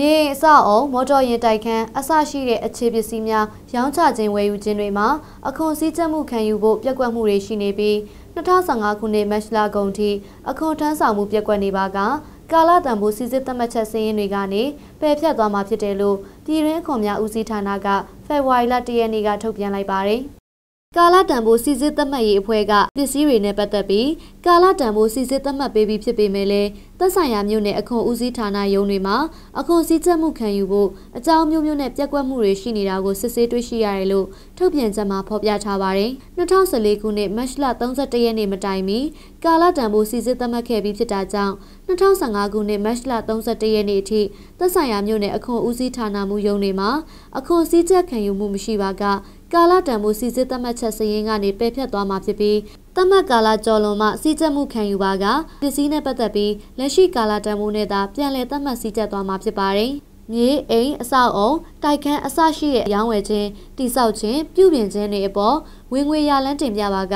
မြေအဆောက်အုံမော်တော်ယာဉ်တိုက်ခန်းအစရှိတဲ့အခြေပစ္စည်းများရောင်းချခြင်းဝယ်ယူခြင်းတွေမှာအခွန်စည်းကျပ်မှုခံယူဖို့ပြက်ကွက်မှုတွေရှိနေပြီး2015ခုနှစ်မတ်လကုန်ထိအခွန်ထမ်းဆောင်မှုပြက်ကွက်နေပါကကာလတန်ဖိုးစစ်စစ်သတ်မှတ်ချက်စည်းရင်းတွေကနေပယ်ဖြတ်သွားမှာဖြစ်တယ်လို့ပြည်ရင်းအခွန်များဦးစီးဌာနကဖေဖော်ဝါရီလ၁ရက်နေ့ကထုတ်ပြန်လိုက်ပါတယ်။ ကာလတန်ဖိုးစီစစ်သတ်မှတ်ရေးအဖွဲ့ကပစ္စည်းတွေနဲ့ပတ်သက်ပြီးကာလတန်ဖိုးစီစစ်သတ်မှတ်ပေးပြီးဖြစ်ပေမဲ့လည်းသက်ဆိုင်ရာမြို့နယ်အခွန်ဦးစီးဌာနရုံးတွေမှာအခွန်စည်းချက်မှုခံယူဖို့အကြောင်းမျိုးမျိုးနဲ့ပြက်ကွက်မှုတွေရှိနေတာကိုစစ်ဆေးတွေ့ရှိရတယ်လို့ထုတ်ပြန်ချက်မှာဖော်ပြထားပါတယ်။2014ခုနှစ်မတ်လ31ရက်နေ့မတိုင်မီကာလတန်ဖိုးစီစစ်သတ်မှတ်ခဲ့ပြီးဖြစ်တာကြောင့်2015ခုနှစ်မတ်လ31ရက်နေ့အထိသက်ဆိုင်ရာမြို့နယ်အခွန်ဦးစီးဌာနမှုရုံးတွေမှာအခွန်စည်းချက်ခံယူမှုမရှိပါက ကာလတန်ဖိုးစီစစ်သတ်မှတ်ချက်စည်ရင်းကနေပယ်ဖြတ်သွားမှာဖြစ်ပြီးသတ်မှတ်ကာလကျော်လွန်မှစီချက်မှုခံယူပါကပစ္စည်းနဲ့ပတ်သက်ပြီးလက်ရှိကာလတန်ဖိုးနဲ့သာပြန်လည်သတ်မှတ်စီချက်သွားမှာဖြစ်ပါတယ်။မြေအိမ်အဆောက်အုံတိုက်ခန်းအစရှိတဲ့အယောင်းဝယ်ခြင်းတိဆောက်ခြင်းပြုပြင်ခြင်းတွေအပေါ်ဝင်ငွေရလန်းတင်ပြပါက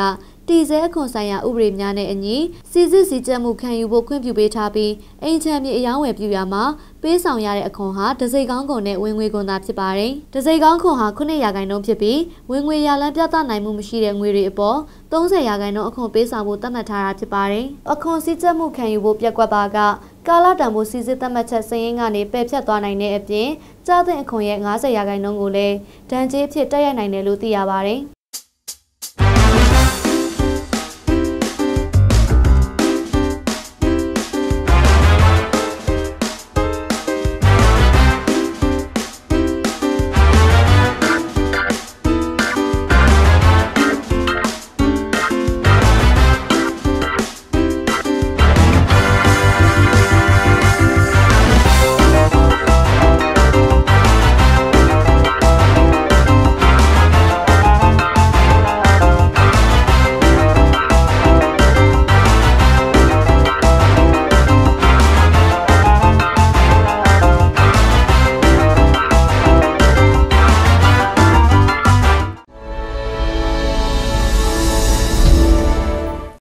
တည်ဆဲအခွန်ဆိုင်ရာဥပဒေများနဲ့အညီစီစစ်စီကြက်မှုခံယူဖို့ခွင့်ပြုပေးထားပြီးအိမ်ချမ်းမြေအယောင်းဝယ်ပြုရမှာပေးဆောင်ရတဲ့အခွန်ဟာဒစိကောင်းခွန်နဲ့ဝင်ငွေခွန်သာဖြစ်ပါတယ်။ဒစိကောင်းခွန်ဟာ9ရာခိုင်နှုန်းဖြစ်ပြီးဝင်ငွေရလန်းပြသနိုင်မှုမရှိတဲ့ငွေတွေအပေါ်30ရာခိုင်နှုန်းအခွန်ပေးဆောင်ဖို့သတ်မှတ်ထားတာဖြစ်ပါတယ်။အခွန်စည်းကြက်မှုခံယူဖို့ပြက်ကွက်ပါကကာလတန်ဖိုးစီစစ်သတ်မှတ်ချက်စရင်းကနေပယ်ဖြတ်သွားနိုင်တဲ့အပြင်ကြားတဲ့အခွန်ရဲ့90ရာခိုင်နှုန်းကိုလည်းဒဏ်ကြေးဖြစ်တက်ရိုက်နိုင်တယ်လို့သိရပါတယ်။